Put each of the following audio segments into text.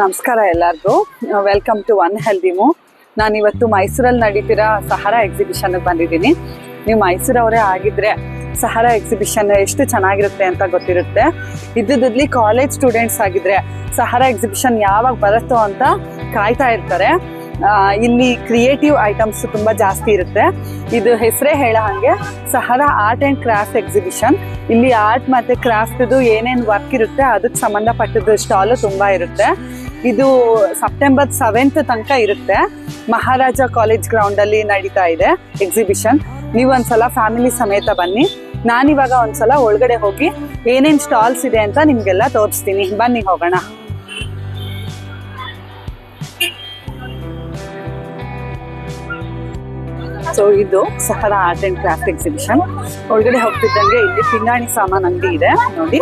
ನಮಸ್ಕಾರ ಎಲ್ಲರಿಗೂ. Welcome to one healthy ನಾನು ಇವತ್ತು ಮೈಸೂರಲ್ಲಿ ನಡೀತಿರೋ ಸಹಾರ ಎಕ್ಸಿಬಿಷನ್ಗೆ ಬಂದಿದ್ದೀನಿ. ನೀವು ಮೈಸೂರವರೇ ಆಗಿದ್ರೆ ಸಹಾರ ಎಕ್ಸಿಬಿಷನ್ ಎಷ್ಟು ಚೆನ್ನಾಗಿರುತ್ತೆ ಅಂತ ಗೊತ್ತಿರುತ್ತೆ. ಇದ್ದದಲ್ಲಿ ಕಾಲೇಜ್ ಸ್ಟೂಡೆಂಟ್ಸ್ ಆಗಿದ್ರೆ ಸಹಾರ ಎಕ್ಸಿಬಿಷನ್ ಯಾವಾಗ ಬರುತ್ತೋ ಅಂತ ಕಾಯ್ತಾ ಇರ್ತಾರೆ. ಇಲ್ಲಿ ಕ್ರಿಯೇಟಿವ್ ಐಟಮ್ಸ್ ತುಂಬ ಜಾಸ್ತಿ ಇರುತ್ತೆ. ಇದು ಹೆಸರೇ ಹೇಳೋ ಹಾಗೆ Sahara art and craft exhibition ಇಲ್ಲಿ ಆರ್ಟ್ ಮತ್ತು ಕ್ರಾಫ್ಟ್ದು ಏನೇನು ವರ್ಕ್ ಇರುತ್ತೆ, ಅದಕ್ಕೆ ಸಂಬಂಧಪಟ್ಟದ್ದು ಸ್ಟಾಲು ತುಂಬ ಇರುತ್ತೆ. ಇದು ಸೆಪ್ಟೆಂಬರ್ ಸೆವೆಂತ್ ತನಕ ಇರುತ್ತೆ. ಮಹಾರಾಜ ಕಾಲೇಜ್ ಗ್ರೌಂಡಲ್ಲಿ ನಡೀತಾ ಇದೆ ಎಕ್ಸಿಬಿಷನ್ ನೀವು ಒಂದ್ಸಲ ಫ್ಯಾಮಿಲಿ ಸಮೇತ ಬನ್ನಿ. ನಾನಿವಾಗ ಒಂದ್ಸಲ ಒಳಗಡೆ ಹೋಗಿ ಏನೇನು ಸ್ಟಾಲ್ಸ್ ಇದೆ ಅಂತ ನಿಮಗೆಲ್ಲ ತೋರಿಸ್ತೀನಿ. ಬನ್ನಿ ಹೋಗೋಣ. ಸೊ ಇದು Sahara art and craft exhibition ಒಳಗಡೆ ಹೋಗ್ತಿದ್ದಂಗೆ ಇಲ್ಲಿ ಪಿಂಗಾಣಿ ಸಾಮಾನ್ ಅಂಗಡಿ ಇದೆ, ನೋಡಿ.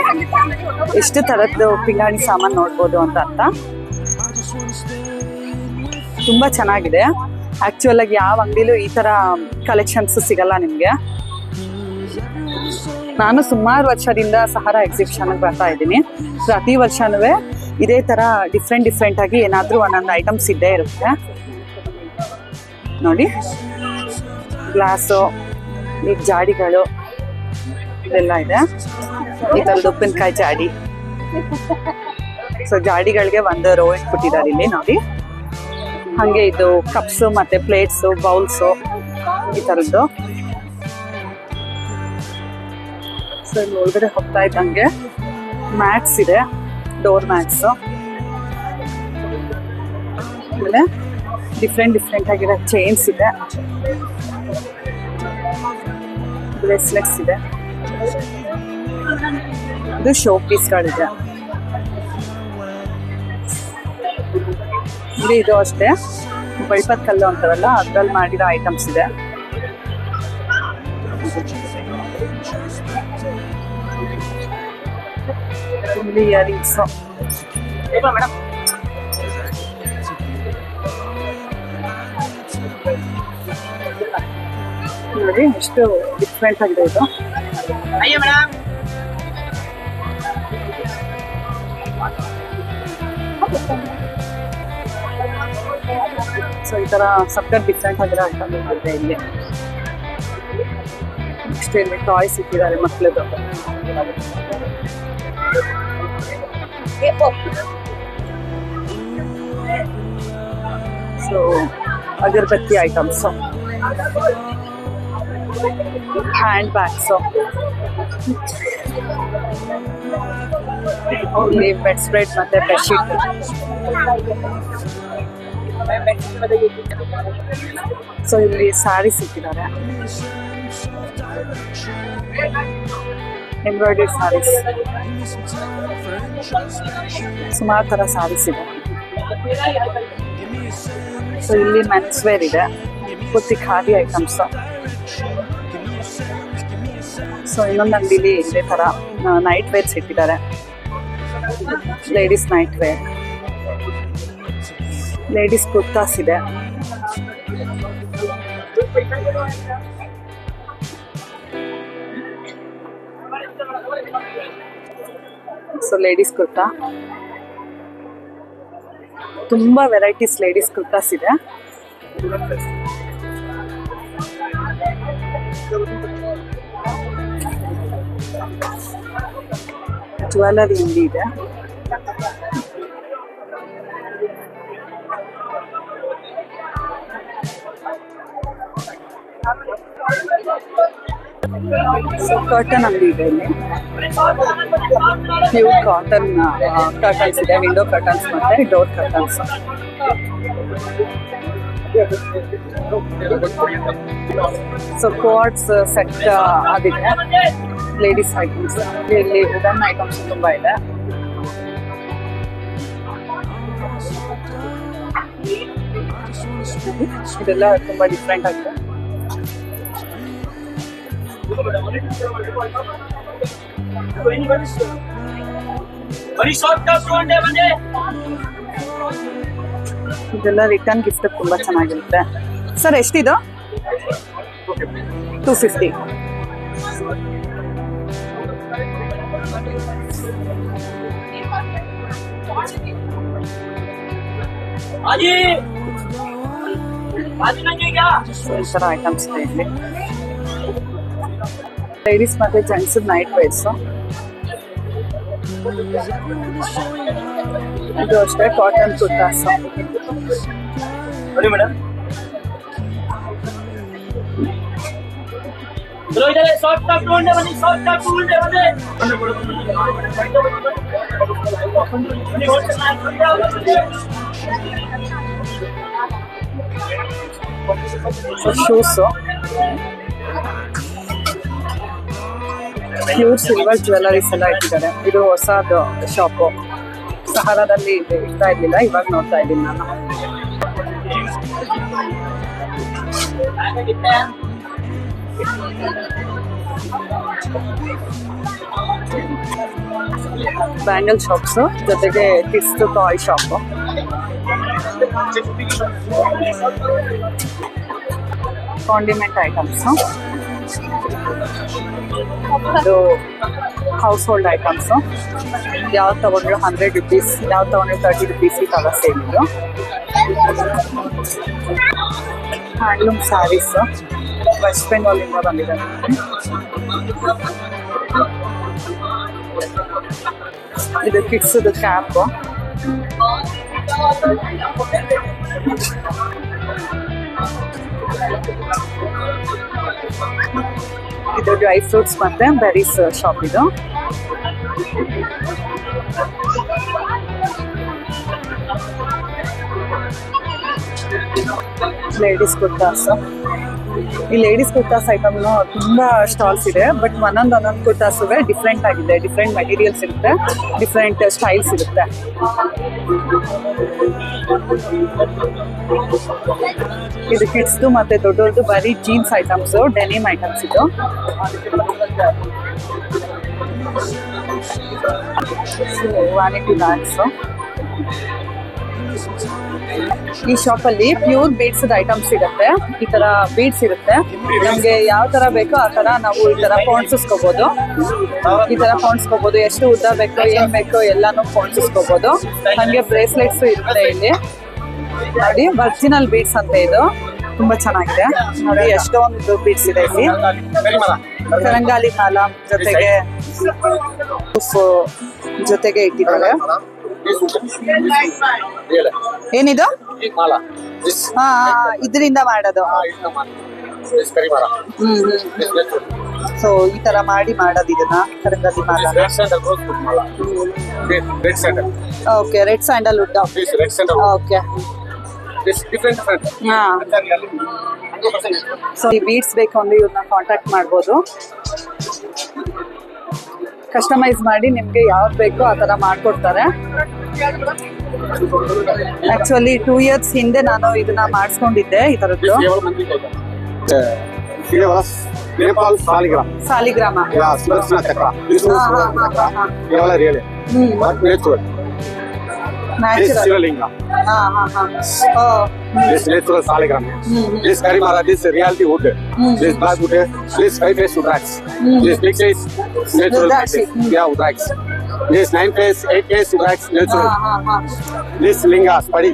ಎಷ್ಟು ತರದ್ದು ಪಿಂಗಾಣಿ ಸಾಮಾನ್ ನೋಡ್ಬೋದು ಅಂತ ಅರ್ಥ ತುಂಬಾ ಚೆನ್ನಾಗಿದೆ. ಆಕ್ಚುಯಲ್ ಆಗಿ ಯಾವ ಅಂಗಡಿಲೂ ಈ ತರ ಕಲೆಕ್ಷನ್ಸ್ ಸಿಗಲ್ಲ ನಿಮ್ಗೆ. ನಾನು ಸುಮಾರು ವರ್ಷದಿಂದ ಸಹಾರಾ ಎಕ್ಸಿಬಿಷನ್ ಬರ್ತಾ ಇದ್ದೀನಿ. ಪ್ರತಿ ವರ್ಷನೂ ಇದೇ ತರ ಡಿಫ್ರೆಂಟ್ ಡಿಫ್ರೆಂಟ್ ಆಗಿ ಏನಾದ್ರೂ ಒಂದೊಂದು ಐಟಮ್ಸ್ ಇದ್ದೇ ಇರುತ್ತೆ. ನೋಡಿ. ಗ್ಲಾಸು, ಈ ಜಾಡಿಗಳು, ಇದೆಲ್ಲ ಇದೆ. ಈ ಥರದ ಉಪ್ಪಿನಕಾಯಿ ಜಾಡಿ. ಸೊ ಜಾಡಿಗಳಿಗೆ ಒಂದು ರೋ ಇಟ್ಬಿಟ್ಟಿದ್ದಾರೆ ಇಲ್ಲಿ ನೋಡಿ. ಹಾಗೆ ಇದು ಕಪ್ಸು ಮತ್ತೆ ಪ್ಲೇಟ್ಸು ಬೌಲ್ಸು ಈ ಥರದ್ದು ಸೊ ಇಲ್ಲಿ ಒಳಗಡೆ ಹೋಗ್ತಾ ಇದ್ದಂಗೆ ಮ್ಯಾಟ್ಸ್ ಇದೆ ಡೋರ್ ಮ್ಯಾಟ್ಸು ಆಮೇಲೆ ಡಿಫ್ರೆಂಟ್ ಡಿಫ್ರೆಂಟ್ ಆಗಿರೋ ಚೈನ್ಸ್ ಇದೆ. ಬ್ರೇಸ್ಲೆಟ್ಸ್ ಇದೆ. ಇದು ಶೋ ಪೀಸ್ಗಳಿದೆ ಇಲ್ಲಿ ಇದು ಅಷ್ಟೇ. ಬೈಪತ್ ಕಲ್ಲು ಅಂತಾರಲ್ಲ, ಅದ್ರಲ್ಲಿ ಮಾಡಿರೋ ಐಟಮ್ಸ್ ಇದೆ. ಇಲ್ಲಿ ಇಯರಿಂಗ್ಸು ನೋಡಿ ಎಷ್ಟು ಡಿಫ್ರೆಂಟ್ ಆಗಿದೆ ಇದು. ಸೊ ಈ ತರ ಸಕ್ಕತ್ ಡಿಫ್ರೆಂಟ್ ಆಗಿರೋ ಐಟಮ್ ಮಾಡಿದೆ ಇಲ್ಲಿ. ನೆಕ್ಸ್ಟ್ ಇಲ್ಲಿ ಟಾಯ್ಸ್ ಇಟ್ಟಿದ್ದಾರೆ ಮಕ್ಕಳದು so agarbatti items hand bags ಇಲ್ಲಿ ಬೆಡ್ ಸ್ಪ್ರೆಡ್ ಮತ್ತೆ ಬೆಡ್ಶೀಟ್ ಸೊ ಇಲ್ಲಿ ಸಾರಿ ಸಿಕ್ಕಿದ್ದಾರೆ ಎಂಬ್ರಾಯ್ಡ್ರಿ ಸ್ಯಾರೀಸ್ ಸುಮಾರು ಥರ ಸ್ಯಾರೀಸ್ ಇದೆ. ಸೊ ಇಲ್ಲಿ ಮೆನ್ಸ್ ವೇರ್ ಇದೆ ಪೂರ್ತಿ ಖಾದಿ ಐಟಮ್ಸ್ ಸೊ ಇನ್ನೊಂದು ಅಂಗಡಿಲಿ ಇದೇ ತರ ನೈಟ್ ವೇರ್ಸ್ ಇಟ್ಟಿದ್ದಾರೆ ladies night wear ladies kurtas ಇದೆ. ಸೊ ಲೇಡೀಸ್ ಕುರ್ತಾ ತುಂಬಾ ವೆರೈಟೀಸ್ ಲೇಡೀಸ್ ಕುರ್ತಾಸ್ ಇದೆ. ಜ್ಯುವೆಲರಿ ಅಂಗಡಿ ಇದೆ ಕರ್ಟನ್ ಅಂಗಡಿ ಇದೆ ಇಲ್ಲಿ. ಪ್ಯೂರ್ ಕಾಟನ್ ಕರ್ಟನ್ಸ್ ಇದೆ ವಿಂಡೋ ಕರ್ಟನ್ಸ್ ಮತ್ತೆ door curtains so coats set ಅದಿದೆ ಲೇಡೀಸ್ ಐಟಮ್ಸ್ ಇಲ್ಲಿ ವುಡನ್ ಐಟಮ್ಸ್ ತುಂಬಾ ಇದೆ ಇದೆಲ್ಲ ತುಂಬಾ ಡಿಫ್ರೆಂಟ್ ಆಗಿದೆ. ಇದೆಲ್ಲ ರಿಟರ್ನ್ ಗಿಫ್ಟ್ ತುಂಬಾ ಚೆನ್ನಾಗಿರುತ್ತೆ. ಸರ್ ಎಷ್ಟಿದು? ಟೂ ಫಿಫ್ಟಿ आजी आजी नहीं क्या sure I come straightly. Ladies માટે જેન્ટ્સ નાઇટ વેર છો જો છે કોટન કુર્તા છો બોલી મેડમ चलो इधर शॉर्ट टॉप ढूंढ दे बनी शॉर्ट टॉप ढूंढ दे बने अपन बोलो ಶೂಸು. ಪ್ಯೂರ್ ಸಿಲ್ವರ್ ಜ್ಯುವೆಲರೀಸ್ ಎಲ್ಲ ಇಟ್ಟಿದ್ದಾರೆ. ಇದು ಹೊಸದು ಶಾಪು ಸಹಾರದಲ್ಲಿ ಇರ್ತಾ ಇರ್ಲಿಲ್ಲ, ಇವಾಗ ನೋಡ್ತಾ ಇದ್ದೀನಿ ನಾನು. ಬ್ಯಾಂಗಲ್ ಶಾಪ್ಸು ಜೊತೆಗೆ kids toy shop condiment items ಅದು ಹೌಸ್ ಹೋಲ್ಡ್ ಐಟಮ್ಸು ಯಾವ್ದು ತಗೊಂಡ್ರು ಹಂಡ್ರೆಡ್ ರುಪೀಸ್ ಯಾವ್ದು ತಗೊಂಡ್ರು ತರ್ಟಿ ರುಪೀಸ್ ಈ ಥರ ಹ್ಯಾಂಡ್ಲೂಮ್ ಸ್ಯಾರೀಸ್ ವೆಸ್ಟ್ ಬೆಂಗಾಲಿಂದ ಬಂದಿದೆ. ಇದು ಕಿಡ್ಸ್ದು ಕ್ಯಾಪ್ ಇದು ಡ್ರೈ ಫ್ರೂಟ್ಸ್ ಮತ್ತೆ ಬೆರೀಸ್ ಶಾಪ್ ಇದು. ಲೇಡೀಸ್ ಕುರ್ತಾಸ್ ಈ ಲೇಡೀಸ್ ಕುರ್ತಾಸ್ ಐಟಮ್ ತುಂಬಾ ಸ್ಟಾಲ್ಸ್ ಇದೆ ಬಟ್ ಒಂದೊಂದು ಒಂದೊಂದು ಕುರ್ತಾಸ್ ಡಿಫ್ರೆಂಟ್ ಆಗಿದೆ. ಡಿಫ್ರೆಂಟ್ ಮೆಟೀರಿಯಲ್ಸ್ ಇರುತ್ತೆ ಡಿಫ್ರೆಂಟ್ ಸ್ಟೈಲ್ಸ್ ಇರುತ್ತೆ. ಇದು ಕಿಡ್ಸ್ದು ಮತ್ತೆ ದೊಡ್ಡವ್ರದ್ದು ಬರೀ ಜೀನ್ಸ್ ಐಟಮ್ಸ್ ಡೆನಿಮ್ ಐಟಮ್ಸ್ ಇದು. ವ್ಯಾನಿಟಿ ಬ್ಯಾಗ್ಸ್ ಈ ಶಾಪ್ ಅಲ್ಲಿ ಪ್ಯೂರ್ ಬೀಡ್ಸ್ ಐಟಮ್ ಸಿಗುತ್ತೆ ಈ ತರ ಬೀಡ್ಸ್ ಇರುತ್ತೆ. ನಮ್ಗೆ ಯಾವ ತರ ಬೇಕೋ ಆ ತರ ನಾವು ಈ ತರ ಪೋಣಿಸ್ಕೋಬಹುದು ಈ ತರ ಪೋಣಿಸ್ಕೋಬಹುದು ಎಷ್ಟು ಉದ್ದ ಬೇಕೋ, ಏನ್ ಬೇಕೋ ಎಲ್ಲಾನು ಪೋಣಿಸ್ಕೋಬಹುದು ಹಂಗೆ ಬ್ರೇಸ್ಲೆಟ್ಸ್ ಇರುತ್ತೆ ಇಲ್ಲಿ. ನೋಡಿ, ಒರಿಜಿನಲ್ ಬೀಡ್ಸ್ ಅಂತ ಇದು. ತುಂಬಾ ಚೆನ್ನಾಗಿದೆ. ನೋಡಿ, ಎಷ್ಟೊಂದು ಬೀಡ್ಸ್ ಇದೆ ಇಲ್ಲಿ. ಕರಂಗಾಲಿ ಕಾಲ ಜೊತೆಗೆ ಜೊತೆಗೆ ಇಟ್ಟಿದ್ದಾರೆ. ಏನಿದು? ಇದರಿಂದ ಮಾಡೋದು. ಸೊ ಈ ತರ ಮಾಡಿ ಮಾಡೋದು ಇದನ್ನ ಕರಂಗಲ್ಲಿ okay red sandal wood okay so ಈ ಬೀಡ್ಸ್ ಬೇಕು ಅಂದ್ರೆ ಇವ್ರನ್ನ ಕಾಂಟ್ಯಾಕ್ಟ್ ಮಾಡ್ಬೋದು. ಕಸ್ಟಮೈಸ್ ಮಾಡಿ ನಿಮಗೆ ಯಾವ್ದು ಬೇಕೋ ಆ ಥರ ಮಾಡಿಕೊಡ್ತಾರೆ. ಆಕ್ಚುಲಿ ಟೂ ಇಯರ್ಸ್ ಹಿಂದೆ ನಾನು ಇದನ್ನ ಮಾಡಿಸ್ಕೊಂಡಿದ್ದೆ ಈ ತರದ್ದು ನೇಪಾಲ್ ಸಾಲಿಗ್ರಾಮ ಸಾಲಿಗ್ರಾಮ ಸುದರ್ಶನ ಚಕ್ರ ಕೇವಲ real but natural natural linga this natural saligram. Mm-hmm. This karimara, this reality wood, mm-hmm. this black wood, this high face udrax. Mm-hmm. This picture is natural. Udrax. Yeah, udrax. this nine face eight face udrax ಹಾ natural ಹಾ ಹಾ this linga spadi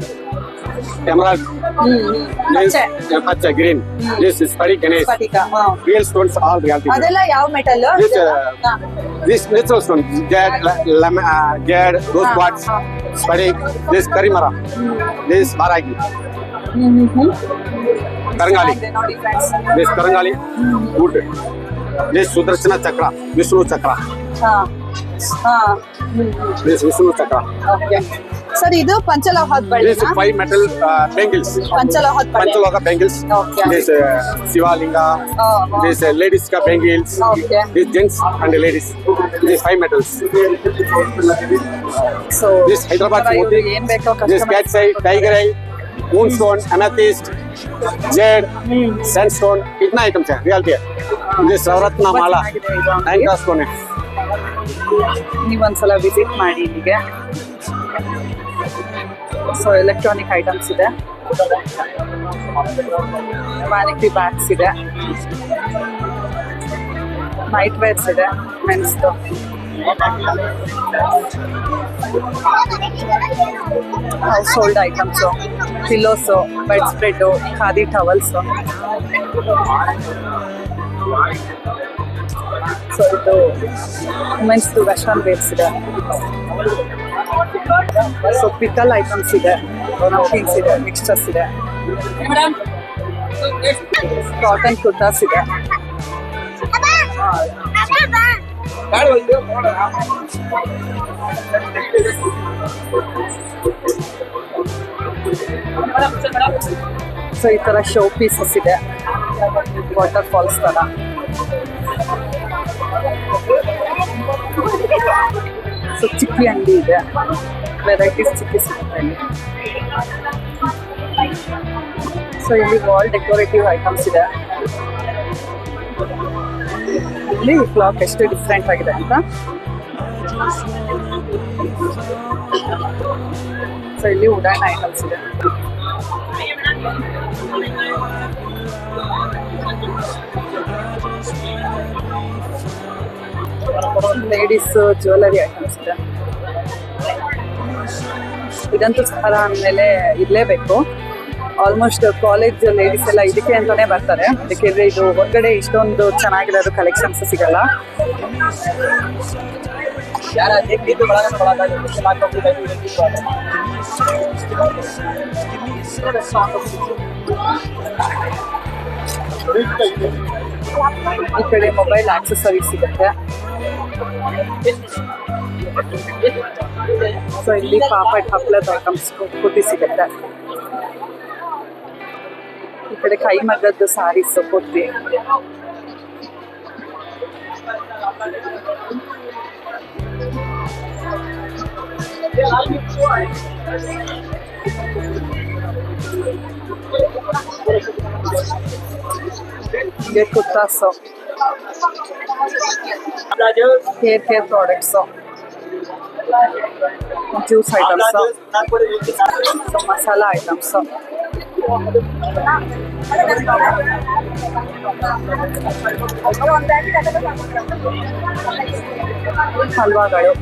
emerald hmm hmm this ಪಚ್ಚೆ pacha green this is spadi ganesh ಸ್ಫಟಿಕ ಹಾ real stones all reality ಅದೆಲ್ಲ ಯಾವ metal this uh, this natural stone jade la- lam- uh, jade rose Ah, quartz ah. spadi this karimara this baragi karangali ನೋಡಿ friends this karangali wood this sudarshana chakra vishnu chakra ಹಾ ಹಾ this vishnu chakra okay sir ಇದು ಪಂಚಲೋಹದ this ಬಳ್ಳಿನಾ five metal uh, bangles ಪಂಚಲೋಹದ ಬಳ್ಳಿ panchaloka bangles Okay. this uh, shivalinga Oh, oh. this uh, ladies ka bangles Okay. this gents and ladies these five metals so this hyderabad moti ಏನ್ ಬೇಕೋ this cat's eye tiger eye moonstone amethyst jade sandstone इतना items है reality है this navratna ತುಂಬಾ माला ಚೆನ್ನಾಗಿದೆ ಇದು nine ಅಂಗಡಿ. class stone है ನೀವೊಂದ್ಸಲ ವಿಸಿಟ್ ಮಾಡಿ ಇಲ್ಲಿಗೆ ಸೊ ಎಲೆಕ್ಟ್ರಾನಿಕ್ ಐಟಮ್ಸ್ ಇದೆ. ವ್ಯಾನಿಟಿ ಬ್ಯಾಗ್ಸ್ ಇದೆ. ನೈಟ್ ವೇರ್ಸ್ ಇದೆ ಮೆನ್ಸ್ದು household items pillows bedspread khadi towels so ಇದು ವುಮೆನ್ಸ್ದು ವೆಸ್ಟರ್ನ್ ವೇರ್ಸ್ ಇದೆ. ಸೊ ಪಿಕಲ್ ಐಟಮ್ಸ್ ಇದೆ. ನಮ್ಕಿನ್ಸ್ ಇದೆ ಮಿಕ್ಸ್ಚರ್ಸ್ ಇದೆ. ಕಾಟನ್ ಕುರ್ತಾಸ್ ಇದೆ. ಸೊ ಈ ತರ ಶೋ ಪೀಸಸ್ ಇದೆ. ವಾಟರ್ ಫಾಲ್ಸ್ ತರ. ಸೊ ಚಿಕ್ಕಿ ಅಂಗಡಿ ಇದೆ ವೆರೈಟೀಸ್ ಚಿಕ್ಕಿ ಇಲ್ಲಿ ಸೊ ಇಲ್ಲಿ ವಾಲ್ ಡೆಕೋರೇಟಿವ್ ಐಟಮ್ಸ್ ಇದೆ. ಇಲ್ಲಿ ಕ್ಲಾಕ್ ಎಷ್ಟು ಡಿಫ್ರೆಂಟ್ ಆಗಿದೆ ಅಂತ. ಸೊ ಇಲ್ಲಿ ಉಡಾಣ ಐಟಮ್ಸ್ ಇದೆ. ಲೇಡೀಸ್ ಜ್ಯುವೆಲರಿ ಐಟಮ್ಸ್ ಇದೆ. ಇದಂತೂ ಸಹಾರ ಅಂದಮೇಲೆ ಇರಲೇಬೇಕು. ಆಲ್ಮೋಸ್ಟ್ ಕಾಲೇಜ್ ಲೇಡೀಸ್ ಎಲ್ಲ ಇದಕ್ಕೆ ಅಂತಾನೆ ಬರ್ತಾರೆ. ಯಾಕೆಂದ್ರೆ ಇದು ಹೊರಗಡೆ ಇಷ್ಟೊಂದು ಚೆನ್ನಾಗಿರೋದು ಕಲೆಕ್ಷನ್ಸ್ ಸಿಗಲ್ಲ. ಈ ಕಡೆ ಮೊಬೈಲ್ ಆಕ್ಸೆಸರೀಸ್ ಸಿಗುತ್ತೆ. ಸೊ ಇಲ್ಲಿ ಪಾಪಡ್ ಹಪ್ಪಳದ ಐಟಮ್ಸ್ ಕುರ್ತಿ ಸಿಗುತ್ತೆ ಈ ಕಡೆ ಕೈ ಮಗ್ಗದ್ದು ಸಾರೀಸ್ ಕುರ್ತಿ ಹೀಗೆ kurtas hair Care products juice items so masala items ಹಲ್ವಾಗಳು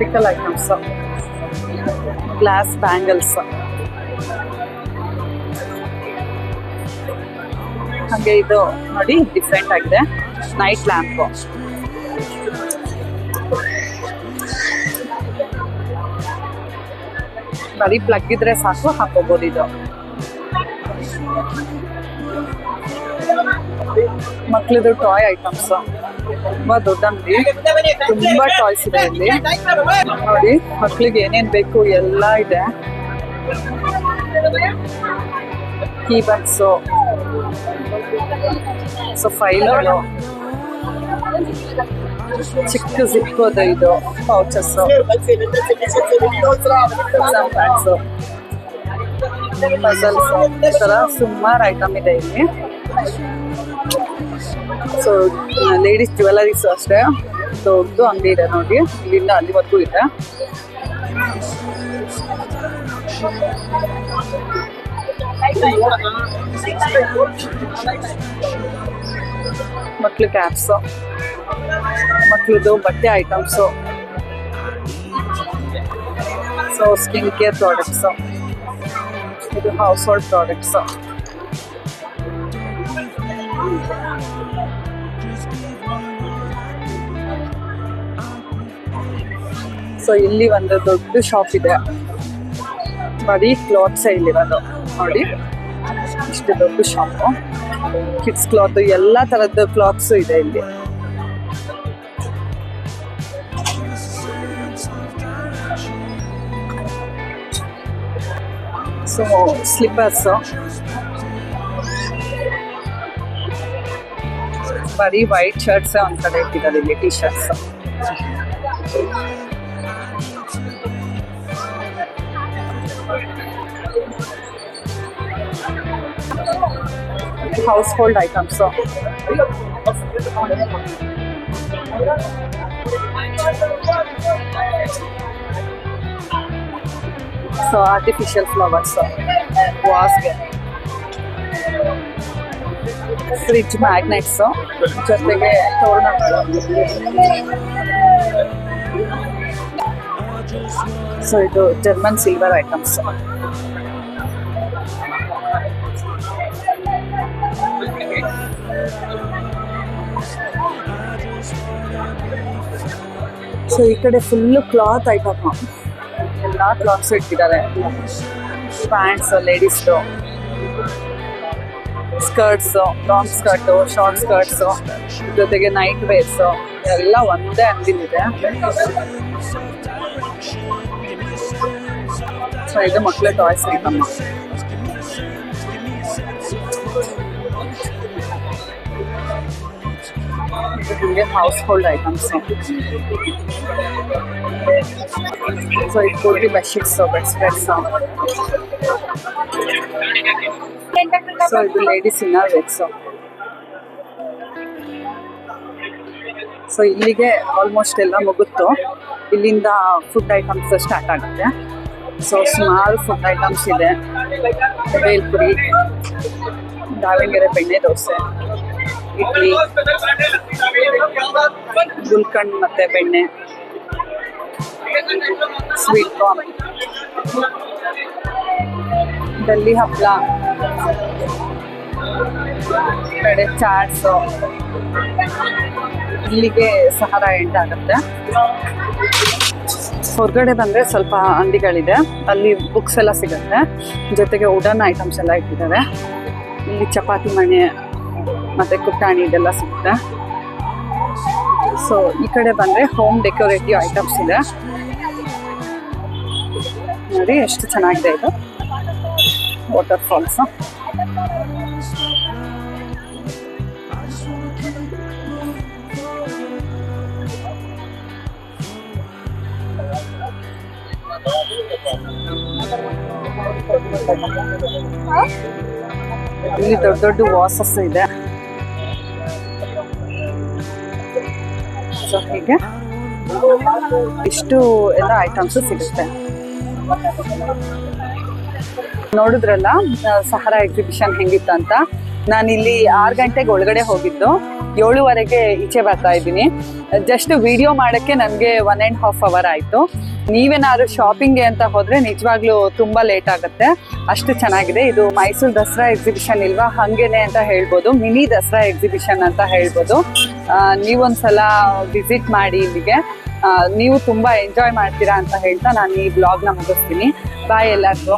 pickle items glass bangles ಹಾಗೆ ಇದು ನೋಡಿ ಡಿಫ್ರೆಂಟ್ ಆಗಿದೆ. ನೈಟ್ ಲ್ಯಾಂಪ್ ಬರೀ ಪ್ಲಗ್ ಇದ್ರೆ ಸಾಕು ಹಾಕೋಬಹುದು ಇದು. ಮಕ್ಳದು ಟಾಯ್ ಐಟಮ್ಸ್ ತುಂಬಾ ದೊಡ್ಡ ಅಂಗಡಿ. ತುಂಬಾ ಟಾಯ್ಸ್ ಇದೆ ಇಲ್ಲಿ. ನೋಡಿ ಮಕ್ಕಳಿಗೆ ಏನೇನ್ ಬೇಕು ಎಲ್ಲ ಇದೆ. ಕೀಬರ್ಡ್ಸು ಸೊ ಫೈಲ್ಗಳು ಚಿಕ್ಕ ಜಿಪ್ ಅದು ಇದು ಪೌಚಸ್ ಪಜಲ್ಸ್ ಸುಮಾರು ಐಟಮ್ ಇದೆ ಇಲ್ಲಿ ಸೊ ಲೇಡೀಸ್ ಜ್ಯುವೆಲರೀಸ್ ಅಷ್ಟೇ ದೊಡ್ಡ ಅಂಗಡಿ ಇದೆ ನೋಡಿ. ಇಲ್ಲಿಂದ ಅಲ್ಲಿವರೆಗೂ ಇದೆ. ಮಕ್ಳು ಕ್ಯಾಪ್ಸು ಮಕ್ಳದ್ದು ಬಟ್ಟೆ items so skin care products ಇದು ಹೌಸ್ ಹೋಲ್ಡ್ ಪ್ರಾಡಕ್ಟ್ಸ್ ಸೊ ಇಲ್ಲಿ ಒಂದು ದೊಡ್ಡ ಶಾಪ್ ಇದೆ. ಬರೀ ಕ್ಲಾತ್ಸ್ ಇಲ್ಲಿರೋದು ನೋಡಿ ಇಷ್ಟು ದೊಡ್ಡ ಶಾಪ್ ಕಿಡ್ಸ್ ಕ್ಲಾತ್ ಎಲ್ಲ ತರದ ಕ್ಲಾತ್ಸ್ ಇದೆ ಇಲ್ಲಿ. ಸೊ ಸ್ಲಿಪ್ಪರ್ಸ್ ಬರೀ ವೈಟ್ ಶರ್ಟ್ಸ್ ಒಂದ್ ಕಡೆ ಇಟ್ಟಿದ್ದಾರೆ ಇಲ್ಲಿ T shirts house hold items so artificial flowers ವಾಸ್ಗೆ fridge magnets ಜೊತೆಗೆ ತೋರಣಗಳು ಸೊ ಇದು ಜರ್ಮನ್ ಸಿಲ್ವರ್ ಐಟಮ್ಸ್ So ಈ ಕಡೆ ಫುಲ್ಲು ಕ್ಲಾತ್ ಐಟಮ್ ಎಲ್ಲ ಕ್ಲಾತ್ಸ್ ಇಟ್ಟಿದ್ದಾರೆ. Pants ಲೇಡೀಸ್ದು skirts long skirt short skirts ಜೊತೆಗೆ ನೈಟ್ ವೇರ್ಸು ಎಲ್ಲ ಒಂದೇ ಅಂಗಡಿಲಿದೆ ಸೊ ಇದು ಮಕ್ಕಳ toys item household items so ಇದು ಪೂರ್ತಿ ಬೆಡ್ಶೀಟ್ಸು ಬೆಡ್ ಸ್ಪ್ರೆಡ್ಸು ಸೊ ಇದು ಲೇಡೀಸ್ ಇನ್ನರ್ ವೇರ್ಸು ಸೊ ಇಲ್ಲಿಗೆ ಆಲ್ಮೋಸ್ಟ್ ಎಲ್ಲ ಮುಗುತ್ತೋ ಇಲ್ಲಿಂದ ಫುಡ್ ಐಟಮ್ಸ್ ಸ್ಟಾರ್ಟ್ ಆಗುತ್ತೆ ಸೊ ಸ್ಮಾಲ್ ಫುಡ್ ಐಟಮ್ಸ್ ಇದೆ ಬೇಲ್ಪುರಿ ದಾವಣಗೆರೆ ಬೆಣ್ಣೆ ದೋಸೆ ಇಡ್ಲಿ ಗುಲ್ಕಂಡ್ ಮತ್ತೆ ಬೆಣ್ಣೆ. ಸ್ವೀಟ್ ಕಾರ್ನ್ ದಲ್ಲಿ ಹಪ್ಪಳ ಕಡೆ ಚಾಟ್ಸು. ಇಲ್ಲಿಗೆ ಸಹಾರ ಎಂಟಾಗುತ್ತೆ. ಹೊರಗಡೆ ಬಂದರೆ ಸ್ವಲ್ಪ ಅಂಗಡಿಗಳಿದೆ ಅಲ್ಲಿ ಬುಕ್ಸ್ ಎಲ್ಲ ಸಿಗುತ್ತೆ. ಜೊತೆಗೆ ವುಡನ್ ಐಟಮ್ಸ್ ಎಲ್ಲ ಇಟ್ಟಿದ್ದಾರೆ. ಇಲ್ಲಿ ಚಪಾತಿ ಮಣೆ ಮತ್ತು ಕುಟಾಣಿ ಇದೆಲ್ಲ ಸಿಗುತ್ತೆ. ಸೊ ಈ ಕಡೆ ಬಂದರೆ ಹೋಮ್ ಡೆಕೋರೇಟಿವ್ ಐಟಮ್ಸ್ ಇದೆ. ನೋಡಿ, ಎಷ್ಟು ಚೆನ್ನಾಗಿದೆ ಇದು. ವಾಟರ್ ಫಾಲ್ಸ್ ಇಲ್ಲಿ ದೊಡ್ಡ ದೊಡ್ಡ ವಾಸಸ್ ಇದೆ. ಸೊ ಹೀಗೆ. ಇಷ್ಟು ಎಲ್ಲ ಐಟಮ್ಸ್ ಸಿಗುತ್ತೆ. ನೋಡಿದ್ರಲ್ಲ ಸಹಾರ ಎಕ್ಸಿಬಿಷನ್ ಹೆಂಗಿತ್ತು ಅಂತ. ನಾನು ಇಲ್ಲಿ ಆರು ಗಂಟೆಗೆ ಒಳಗಡೆ ಹೋಗಿದ್ದು. ಏಳುವರೆಗೆ ಈಚೆ ಬರ್ತಾ ಇದ್ದೀನಿ. ಜಸ್ಟ್ ವಿಡಿಯೋ ಮಾಡೋಕ್ಕೆ ನನಗೆ ಒನ್ ಆ್ಯಂಡ್ ಹಾಫ್ ಅವರ್ ಆಯಿತು. ನೀವೇನಾದ್ರು ಶಾಪಿಂಗ್ಗೆ ಅಂತ ಹೋದ್ರೆ ನಿಜವಾಗ್ಲೂ ತುಂಬಾ ಲೇಟ್ ಆಗುತ್ತೆ. ಅಷ್ಟು ಚೆನ್ನಾಗಿದೆ. ಇದು ಮೈಸೂರು ದಸರಾ ಎಕ್ಸಿಬಿಷನ್ ಇಲ್ವಾ? ಹಂಗೇನೆ ಅಂತ ಹೇಳ್ಬೋದು. ಮಿನಿ ದಸರಾ ಎಕ್ಸಿಬಿಷನ್ ಅಂತ ಹೇಳ್ಬೋದು. ನೀವೊಂದ್ಸಲ ವಿಸಿಟ್ ಮಾಡಿ ಇಲ್ಲಿಗೆ. ನೀವು ತುಂಬಾ ಎಂಜಾಯ್ ಮಾಡ್ತೀರಾ ಅಂತ ಹೇಳ್ತಾ ನಾನು ಈ ಬ್ಲಾಗ್ನ ಮುಗಿಸ್ತೀನಿ. ಬಾಯ್ ಎಲ್ಲರಿಗೂ.